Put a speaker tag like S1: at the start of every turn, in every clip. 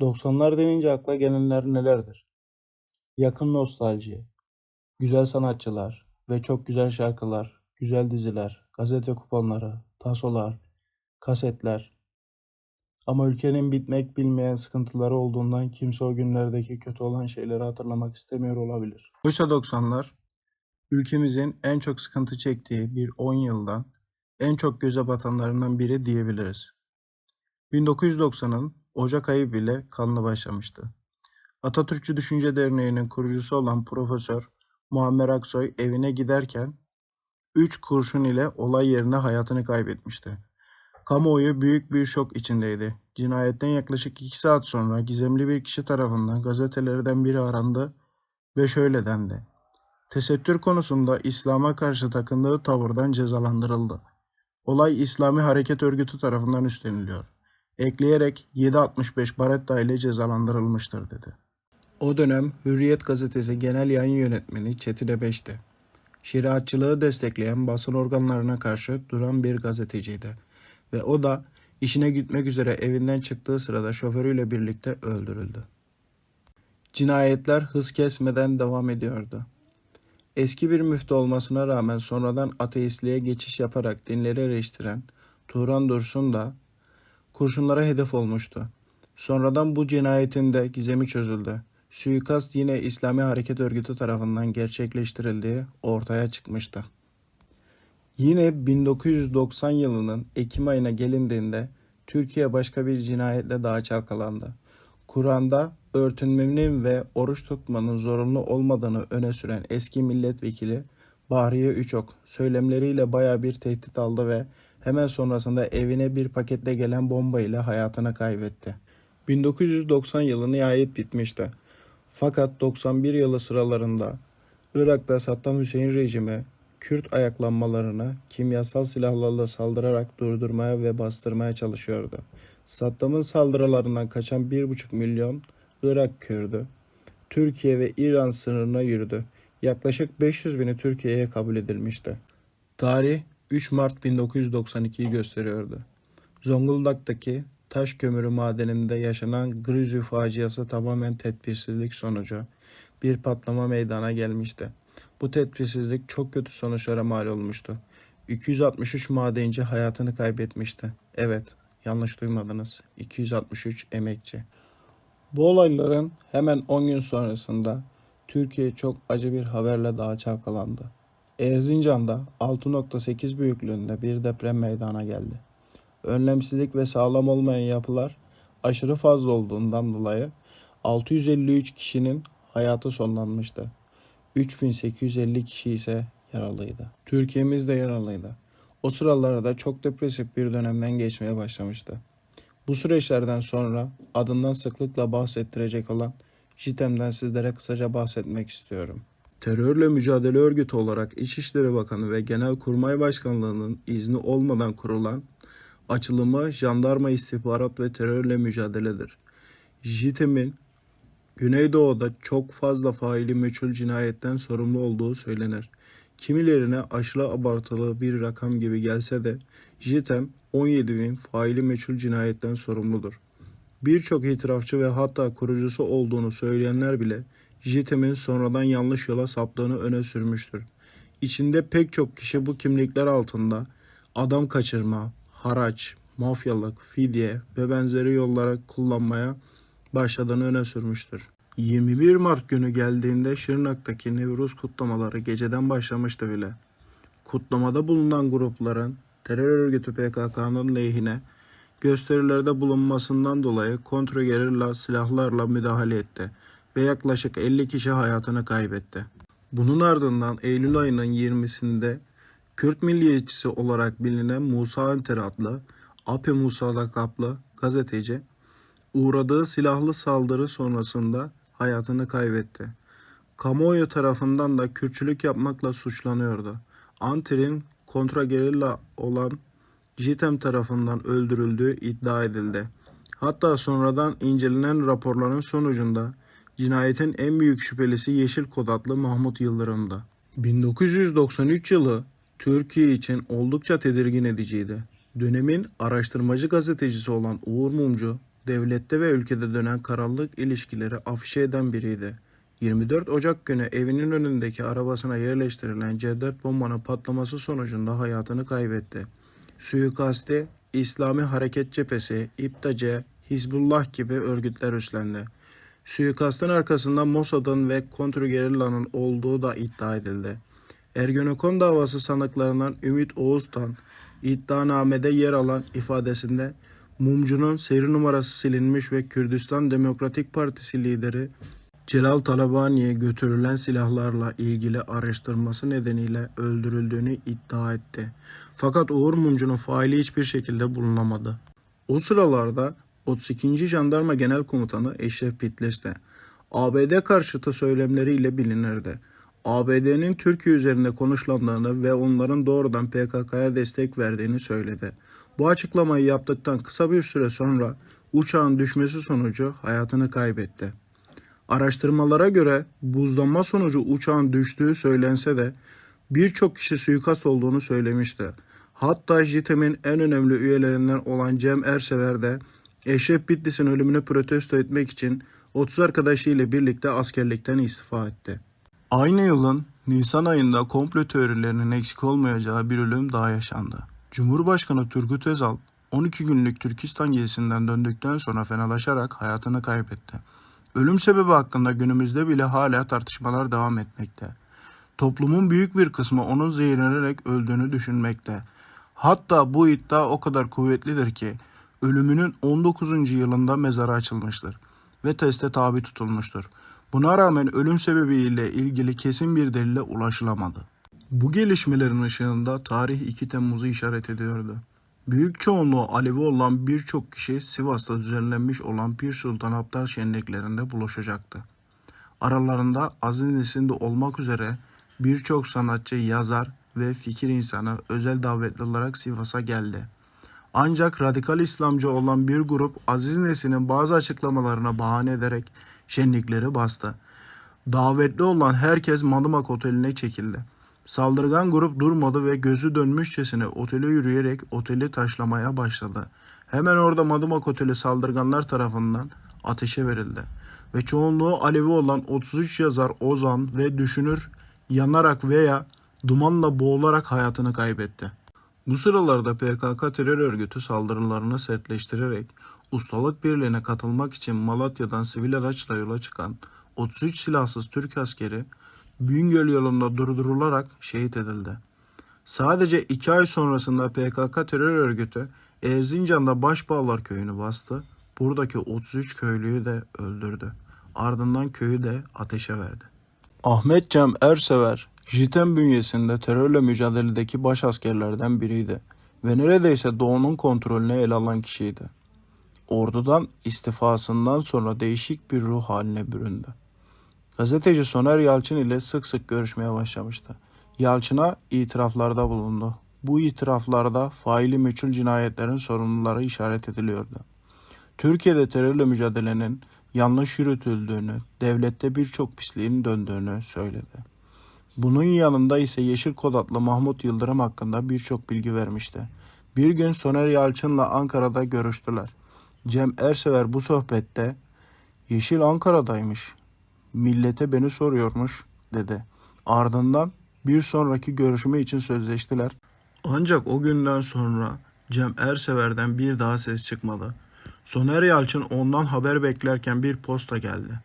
S1: 90'lar denince akla gelenler nelerdir? Yakın nostalji, güzel sanatçılar ve çok güzel şarkılar, güzel diziler, gazete kuponları, tasolar, kasetler. Ama ülkenin bitmek bilmeyen sıkıntıları olduğundan kimse o günlerdeki kötü olan şeyleri hatırlamak istemiyor olabilir. Oysa 90'lar ülkemizin en çok sıkıntı çektiği bir 10 yıldan en çok göze batanlarından biri diyebiliriz. 1990'ın Ocak ayı bile kanlı başlamıştı. Atatürkçü Düşünce Derneği'nin kurucusu olan Profesör Muammer Aksoy evine giderken 3 kurşun ile olay yerine hayatını kaybetmişti. Kamuoyu büyük bir şok içindeydi. Cinayetten yaklaşık 2 saat sonra gizemli bir kişi tarafından gazetelerden biri arandı ve şöyle dendi. Tesettür konusunda İslam'a karşı takındığı tavırdan cezalandırıldı. Olay İslami Hareket Örgütü tarafından üstleniliyor. Ekleyerek 765 Baretta ile cezalandırılmıştır dedi. O dönem Hürriyet gazetesi genel yayın yönetmeni Çetin Ebeş'ti. Şeriatçılığı destekleyen basın organlarına karşı duran bir gazeteciydi. Ve o da işine gitmek üzere evinden çıktığı sırada şoförüyle birlikte öldürüldü. Cinayetler hız kesmeden devam ediyordu. Eski bir müftü olmasına rağmen sonradan ateistliğe geçiş yaparak dinleri eleştiren Turan Dursun da kurşunlara hedef olmuştu. Sonradan bu cinayetin de gizemi çözüldü. Suikast yine İslami Hareket Örgütü tarafından gerçekleştirildiği ortaya çıkmıştı. Yine 1990 yılının Ekim ayına gelindiğinde Türkiye başka bir cinayetle daha çalkalandı. Kur'an'da örtünmenin ve oruç tutmanın zorunlu olmadığını öne süren eski milletvekili Bahriye Üçok söylemleriyle baya bir tehdit aldı ve hemen sonrasında evine bir paketle gelen bomba ile hayatını kaybetti. 1990 yılı nihayet bitmişti. Fakat 91 yılı sıralarında Irak'ta Saddam Hüseyin rejimi Kürt ayaklanmalarını kimyasal silahlarla saldırarak durdurmaya ve bastırmaya çalışıyordu. Saddam'ın saldırılarından kaçan 1,5 milyon Irak Kürdü Türkiye ve İran sınırına yürüdü. Yaklaşık 500 bini Türkiye'ye kabul edilmişti. Tarih 3 Mart 1992'yi gösteriyordu. Zonguldak'taki taş kömürü madeninde yaşanan Grizü faciası tamamen tedbirsizlik sonucu bir patlama meydana gelmişti. Bu tedbirsizlik çok kötü sonuçlara mal olmuştu. 263 madenci hayatını kaybetmişti. Evet, yanlış duymadınız. 263 emekçi. Bu olayların hemen 10 gün sonrasında Türkiye çok acı bir haberle daha çalkalandı. Erzincan'da 6.8 büyüklüğünde bir deprem meydana geldi. Önlemsizlik ve sağlam olmayan yapılar aşırı fazla olduğundan dolayı 653 kişinin hayatı sonlanmıştı. 3850 kişi ise yaralıydı. Türkiye'miz de yaralıydı. O sıralarda çok depresif bir dönemden geçmeye başlamıştı. Bu süreçlerden sonra adından sıklıkla bahsettirecek olan JITEM'den sizlere kısaca bahsetmek istiyorum. Terörle Mücadele Örgütü olarak İçişleri Bakanı ve Genelkurmay Başkanlığı'nın izni olmadan kurulan açılımı Jandarma İstihbarat ve Terörle Mücadeledir. JITEM'in Güneydoğu'da çok fazla faili meçhul cinayetten sorumlu olduğu söylenir. Kimilerine aşırı abartılı bir rakam gibi gelse de JITEM 17 bin faili meçhul cinayetten sorumludur. Birçok itirafçı ve hatta kurucusu olduğunu söyleyenler bile JITEM'in sonradan yanlış yola saptığını öne sürmüştür. İçinde pek çok kişi bu kimlikler altında adam kaçırma, haraç, mafyalık, fidye ve benzeri yollara kullanmaya başladığını öne sürmüştür. 21 Mart günü geldiğinde Şırnak'taki Nevruz kutlamaları geceden başlamıştı bile. Kutlamada bulunan grupların terör örgütü PKK'nın lehine gösterilerde bulunmasından dolayı kontrgerilla silahlarla müdahale etti ve yaklaşık 50 kişi hayatını kaybetti. Bunun ardından Eylül ayının 20'sinde Kürt milliyetçisi olarak bilinen Musa Enter adlı Ape Musa lakaplı gazeteci uğradığı silahlı saldırı sonrasında hayatını kaybetti. Kamuoyu tarafından da Kürtçülük yapmakla suçlanıyordu. Anter'in kontragerilla olan JITEM tarafından öldürüldüğü iddia edildi. Hatta sonradan incelenen raporların sonucunda cinayetin en büyük şüphelisi Yeşil Kod adlı Mahmut Yıldırım'dı. 1993 yılı Türkiye için oldukça tedirgin ediciydi. Dönemin araştırmacı gazetecisi olan Uğur Mumcu devlette ve ülkede dönen karanlık ilişkileri afişe eden biriydi. 24 Ocak günü evinin önündeki arabasına yerleştirilen Cevdet bombanın patlaması sonucunda hayatını kaybetti. Suikasti İslami Hareket Cephesi, İptace, Hizbullah gibi örgütler üstlendi. Suikastın arkasında Mossad'ın ve kontrgerillanın olduğu da iddia edildi. Ergenekon davası sanıklarından Ümit Oğuz'tan iddianamede yer alan ifadesinde Mumcu'nun seri numarası silinmiş ve Kürdistan Demokratik Partisi lideri Celal Talabani'ye götürülen silahlarla ilgili araştırması nedeniyle öldürüldüğünü iddia etti. Fakat Uğur Mumcu'nun faili hiçbir şekilde bulunamadı. O sıralarda 32. Jandarma Genel Komutanı Eşref Bitlis de ABD karşıtı söylemleriyle bilinirdi. ABD'nin Türkiye üzerinde konuşlandığını ve onların doğrudan PKK'ya destek verdiğini söyledi. Bu açıklamayı yaptıktan kısa bir süre sonra uçağın düşmesi sonucu hayatını kaybetti. Araştırmalara göre buzlanma sonucu uçağın düştüğü söylense de birçok kişi suikast olduğunu söylemişti. Hatta JITEM'in en önemli üyelerinden olan Cem Ersever de Eşref Bitlis'in ölümünü protesto etmek için 30 arkadaşıyla birlikte askerlikten istifa etti. Aynı yılın Nisan ayında komplo teorilerinin eksik olmayacağı bir ölüm daha yaşandı. Cumhurbaşkanı Turgut Özal 12 günlük Türkistan gezisinden döndükten sonra fenalaşarak hayatını kaybetti. Ölüm sebebi hakkında günümüzde bile hala tartışmalar devam etmekte. Toplumun büyük bir kısmı onun zehirlenerek öldüğünü düşünmekte. Hatta bu iddia o kadar kuvvetlidir ki ölümünün 19. yılında mezarı açılmıştır ve teste tabi tutulmuştur. Buna rağmen ölüm sebebiyle ilgili kesin bir delile ulaşılamadı. Bu gelişmelerin ışığında tarih 2 Temmuz'u işaret ediyordu. Büyük çoğunluğu Alevi olan birçok kişi Sivas'ta düzenlenmiş olan Pir Sultan Abdal şenliklerinde buluşacaktı. Aralarında Aziz Nesin de olmak üzere birçok sanatçı, yazar ve fikir insanı özel davetli olarak Sivas'a geldi. Ancak radikal İslamcı olan bir grup Aziz Nesin'in bazı açıklamalarına bahane ederek şenlikleri bastı. Davetli olan herkes Madımak Oteli'ne çekildi. Saldırgan grup durmadı ve gözü dönmüşçesine otele yürüyerek oteli taşlamaya başladı. Hemen orada Madımak Oteli saldırganlar tarafından ateşe verildi. Ve çoğunluğu Alevi olan 33 yazar Ozan ve düşünür yanarak veya dumanla boğularak hayatını kaybetti. Bu sıralarda PKK terör örgütü saldırılarını sertleştirerek ustalık birliğine katılmak için Malatya'dan sivil araçla yola çıkan 33 silahsız Türk askeri Bingöl yolunda durdurularak şehit edildi. Sadece iki ay sonrasında PKK terör örgütü Erzincan'da Başbağlar köyünü bastı. Buradaki 33 köylüyü de öldürdü. Ardından köyü de ateşe verdi. Ahmet Cem Ersever, JITEM bünyesinde terörle mücadeledeki baş askerlerden biriydi ve neredeyse doğunun kontrolünü ele alan kişiydi. Ordudan istifasından sonra değişik bir ruh haline büründü. Gazeteci Soner Yalçın ile sık sık görüşmeye başlamıştı. Yalçın'a itiraflarda bulundu. Bu itiraflarda faili meçhul cinayetlerin sorumluları işaret ediliyordu. Türkiye'de terörle mücadelenin yanlış yürütüldüğünü, devlette birçok pisliğin döndüğünü söyledi. Bunun yanında ise Yeşil Kod adlı Mahmut Yıldırım hakkında birçok bilgi vermişti. Bir gün Soner Yalçın'la Ankara'da görüştüler. Cem Ersever bu sohbette Yeşil Ankara'daymış. Millete beni soruyormuş dedi. Ardından bir sonraki görüşme için sözleştiler. Ancak o günden sonra Cem Ersever'den bir daha ses çıkmadı. Soner Yalçın ondan haber beklerken bir posta geldi.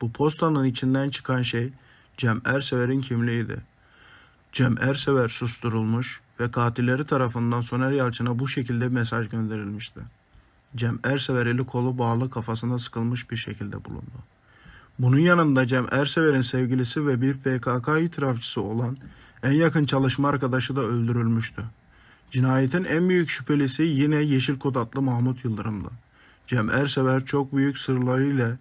S1: Bu postanın içinden çıkan şey Cem Ersever'in kimliğiydi. Cem Ersever susturulmuş ve katilleri tarafından Soner Yalçın'a bu şekilde mesaj gönderilmişti. Cem Ersever eli kolu bağlı kafasına sıkılmış bir şekilde bulundu. Bunun yanında Cem Ersever'in sevgilisi ve bir PKK itirafçısı olan en yakın çalışma arkadaşı da öldürülmüştü. Cinayetin en büyük şüphelisi yine Yeşil Kod adlı Mahmut Yıldırım'dı. Cem Ersever çok büyük sırlarıyla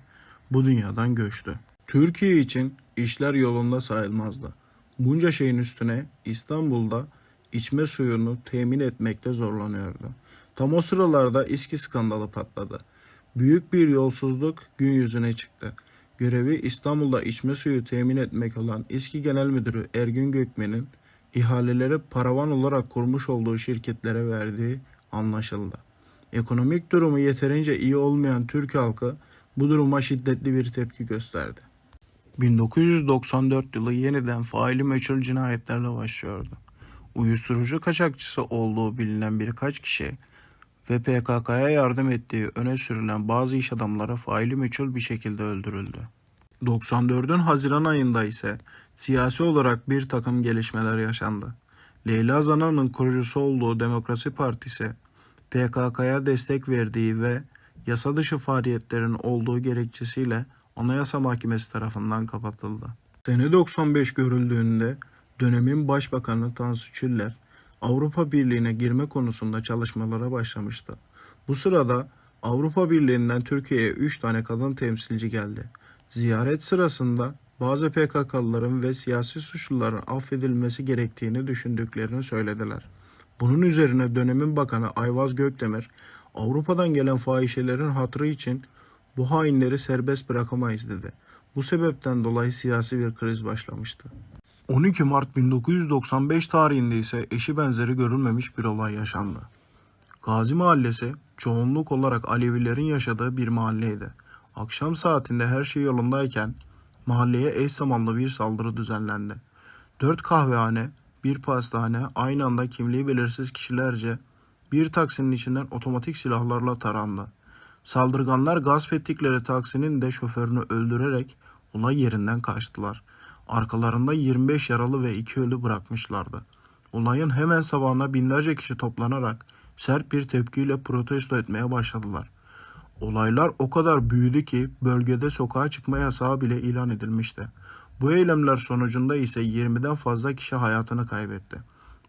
S1: bu dünyadan göçtü. Türkiye için işler yolunda sayılmazdı. Bunca şeyin üstüne İstanbul'da içme suyunu temin etmekte zorlanıyordu. Tam o sıralarda İSKİ skandalı patladı. Büyük bir yolsuzluk gün yüzüne çıktı. Görevi İstanbul'da içme suyu temin etmek olan İSKİ Genel Müdürü Ergün Gökmen'in ihaleleri paravan olarak kurmuş olduğu şirketlere verdiği anlaşıldı. Ekonomik durumu yeterince iyi olmayan Türk halkı bu duruma şiddetli bir tepki gösterdi. 1994 yılı yeniden faili meçhul cinayetlerle başlıyordu. Uyuşturucu kaçakçısı olduğu bilinen birkaç kişi ve PKK'ya yardım ettiği öne sürülen bazı iş adamları faili meçhul bir şekilde öldürüldü. 94'ün Haziran ayında ise siyasi olarak bir takım gelişmeler yaşandı. Leyla Zana'nın kurucusu olduğu Demokrasi Partisi, PKK'ya destek verdiği ve yasa dışı faaliyetlerin olduğu gerekçesiyle Anayasa Mahkemesi tarafından kapatıldı. Sene 95 görüldüğünde dönemin Başbakanı Tansu Çiller Avrupa Birliği'ne girme konusunda çalışmalara başlamıştı. Bu sırada Avrupa Birliği'nden Türkiye'ye 3 tane kadın temsilci geldi. Ziyaret sırasında bazı PKK'lıların ve siyasi suçluların affedilmesi gerektiğini düşündüklerini söylediler. Bunun üzerine dönemin bakanı Ayvaz Gökdemir, Avrupa'dan gelen fahişelerin hatırı için bu hainleri serbest bırakamayız dedi. Bu sebepten dolayı siyasi bir kriz başlamıştı. 12 Mart 1995 tarihinde ise eşi benzeri görülmemiş bir olay yaşandı. Gazi Mahallesi çoğunluk olarak Alevilerin yaşadığı bir mahalleydi. Akşam saatinde her şey yolundayken mahalleye eş zamanlı bir saldırı düzenlendi. Dört kahvehane, bir pastane aynı anda kimliği belirsiz kişilerce bir taksinin içinden otomatik silahlarla tarandı. Saldırganlar gasp ettikleri taksinin de şoförünü öldürerek olay yerinden kaçtılar. Arkalarında 25 yaralı ve 2 ölü bırakmışlardı. Olayın hemen sabahına binlerce kişi toplanarak sert bir tepkiyle protesto etmeye başladılar. Olaylar o kadar büyüdü ki bölgede sokağa çıkma yasağı bile ilan edilmişti. Bu eylemler sonucunda ise 20'den fazla kişi hayatını kaybetti.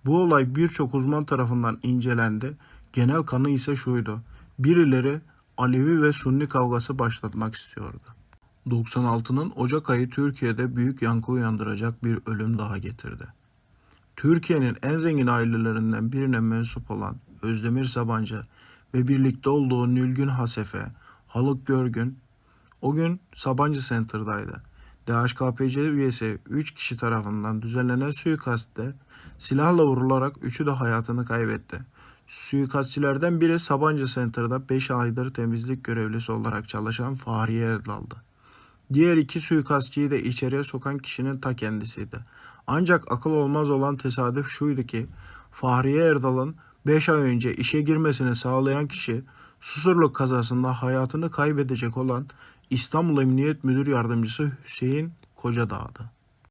S1: Bu olay birçok uzman tarafından incelendi. Genel kanı ise şuydu. Birileri Alevi ve Sunni kavgası başlatmak istiyordu. 96'nın Ocak ayı Türkiye'de büyük yankı uyandıracak bir ölüm daha getirdi. Türkiye'nin en zengin ailelerinden birine mensup olan Özdemir Sabancı ve birlikte olduğu Nülgün Hasefe, Haluk Görgün o gün Sabancı Center'daydı. DHKPC üyesi 3 kişi tarafından düzenlenen suikastte silahla vurularak üçü de hayatını kaybetti. Suikastçilerden biri Sabancı Center'da 5 aydır temizlik görevlisi olarak çalışan Fahriye Erdal'dı. Diğer iki suikastçıyı da içeriye sokan kişinin ta kendisiydi. Ancak akıl olmaz olan tesadüf şuydu ki Fahriye Erdal'ın 5 ay önce işe girmesini sağlayan kişi Susurluk kazasında hayatını kaybedecek olan İstanbul Emniyet Müdür Yardımcısı Hüseyin Kocadağ'dı.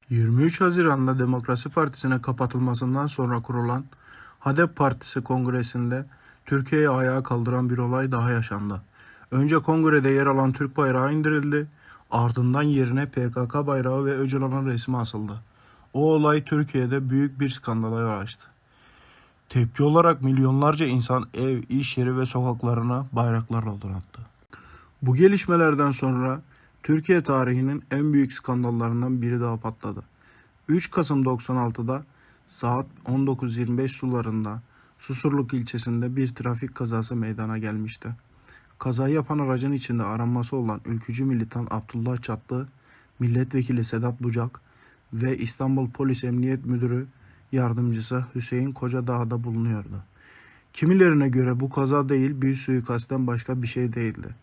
S1: 23 Haziran'da Demokrasi Partisi'ne kapatılmasından sonra kurulan HADEP Partisi kongresinde Türkiye'yi ayağa kaldıran bir olay daha yaşandı. Önce kongrede yer alan Türk bayrağı indirildi, ardından yerine PKK bayrağı ve Öcalan'ın resmi asıldı. O olay Türkiye'de büyük bir skandala yol açtı. Tepki olarak milyonlarca insan ev, iş yeri ve sokaklarına bayraklarla donattı. Bu gelişmelerden sonra Türkiye tarihinin en büyük skandallarından biri daha patladı. 3 Kasım 96'da saat 19.25 sularında Susurluk ilçesinde bir trafik kazası meydana gelmişti. Kazayı yapan aracın içinde aranması olan ülkücü militan Abdullah Çatlı, milletvekili Sedat Bucak ve İstanbul Polis Emniyet Müdürü yardımcısı Hüseyin Kocadağ'da bulunuyordu. Kimilerine göre bu kaza değil bir suikastten başka bir şey değildi.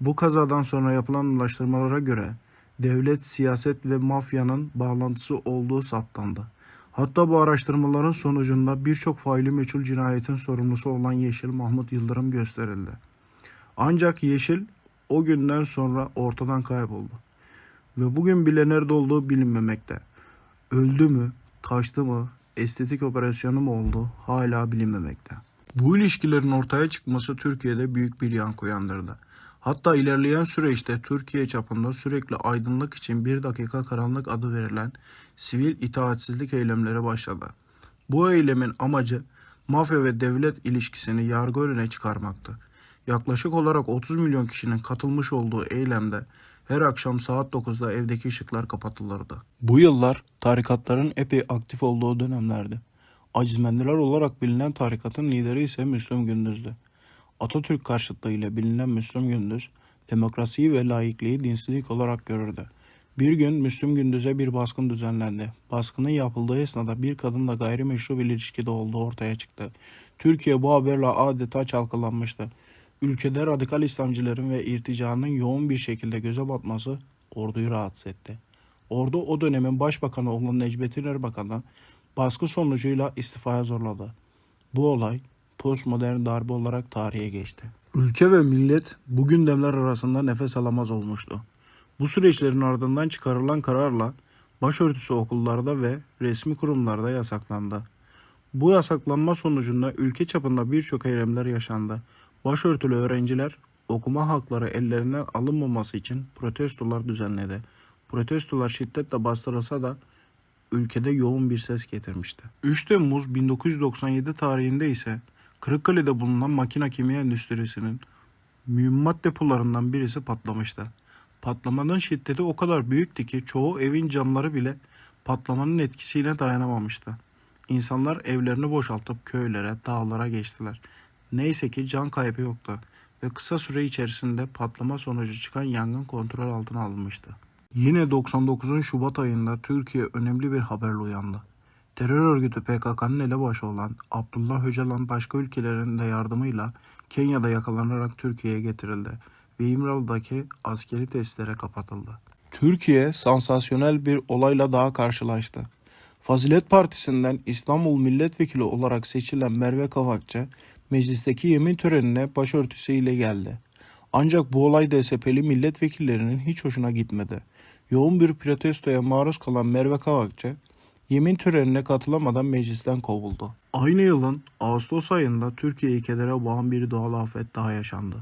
S1: Bu kazadan sonra yapılan araştırmalara göre devlet, siyaset ve mafyanın bağlantısı olduğu saptandı. Hatta bu araştırmaların sonucunda birçok faili meçhul cinayetin sorumlusu olan Yeşil Mahmut Yıldırım gösterildi. Ancak Yeşil o günden sonra ortadan kayboldu. Ve bugün bile nerede olduğu bilinmemekte. Öldü mü, kaçtı mı, estetik operasyonu mu oldu hala bilinmemekte. Bu ilişkilerin ortaya çıkması Türkiye'de büyük bir yankı uyandırdı. Hatta ilerleyen süreçte Türkiye çapında sürekli aydınlık için bir dakika karanlık adı verilen sivil itaatsizlik eylemleri başladı. Bu eylemin amacı mafya ve devlet ilişkisini yargı önüne çıkarmaktı. Yaklaşık olarak 30 milyon kişinin katılmış olduğu eylemde her akşam saat 9'da evdeki ışıklar kapatılırdı. Bu yıllar tarikatların epey aktif olduğu dönemlerdi. Acizmendiler olarak bilinen tarikatın lideri ise Müslüm Gündüz'dü. Atatürk karşıtlığıyla bilinen Müslüm Gündüz, demokrasiyi ve laikliği dinsizlik olarak görürdü. Bir gün Müslüm Gündüz'e bir baskın düzenlendi. Baskının yapıldığı esnada bir kadınla gayrimeşru bir ilişkide olduğu ortaya çıktı. Türkiye bu haberle adeta çalkalanmıştı. Ülkede radikal İslamcıların ve irticanın yoğun bir şekilde göze batması orduyu rahatsız etti. Ordu o dönemin başbakanı olan Necmettin Erbakan'ı baskı sonucuyla istifaya zorladı. Bu olay postmodern darbe olarak tarihe geçti. Ülke ve millet bu gündemler arasında nefes alamaz olmuştu. Bu süreçlerin ardından çıkarılan kararla başörtüsü okullarda ve resmi kurumlarda yasaklandı. Bu yasaklanma sonucunda ülke çapında birçok eylemler yaşandı. Başörtülü öğrenciler okuma hakları ellerinden alınmaması için protestolar düzenledi. Protestolar şiddetle bastırılsa da ülkede yoğun bir ses getirmişti. 3 Temmuz 1997 tarihinde ise Kırıkkale'de bulunan makina kimya endüstrisinin mühimmat depolarından birisi patlamıştı. Patlamanın şiddeti o kadar büyüktü ki çoğu evin camları bile patlamanın etkisiyle dayanamamıştı. İnsanlar evlerini boşaltıp köylere, dağlara geçtiler. Neyse ki can kaybı yoktu ve kısa süre içerisinde patlama sonucu çıkan yangın kontrol altına alınmıştı. Yine 99'un Şubat ayında Türkiye önemli bir haberle uyandı. Terör örgütü PKK'nın elebaşı olan Abdullah Öcalan başka ülkelerin de yardımıyla Kenya'da yakalanarak Türkiye'ye getirildi ve İmralı'daki askeri testlere kapatıldı. Türkiye sansasyonel bir olayla daha karşılaştı. Fazilet Partisi'nden İstanbul Milletvekili olarak seçilen Merve Kavakçı meclisteki yemin törenine başörtüsüyle geldi. Ancak bu olay DSP'li milletvekillerinin hiç hoşuna gitmedi. Yoğun bir protestoya maruz kalan Merve Kavakçı yemin törenine katılamadan meclisten kovuldu. Aynı yılın Ağustos ayında Türkiye'yi kedere boğan bir doğal afet daha yaşandı.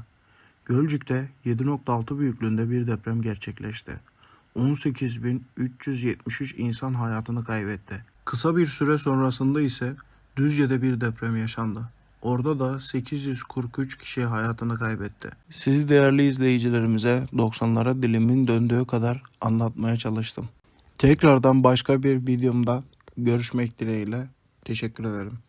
S1: Gölcük'te 7.6 büyüklüğünde bir deprem gerçekleşti. 18.373 insan hayatını kaybetti. Kısa bir süre sonrasında ise Düzce'de bir deprem yaşandı. Orada da 843 kişi hayatını kaybetti. Siz değerli izleyicilerimize 90'lara dilimin döndüğü kadar anlatmaya çalıştım. Tekrardan başka bir videomda görüşmek dileğiyle. Teşekkür ederim.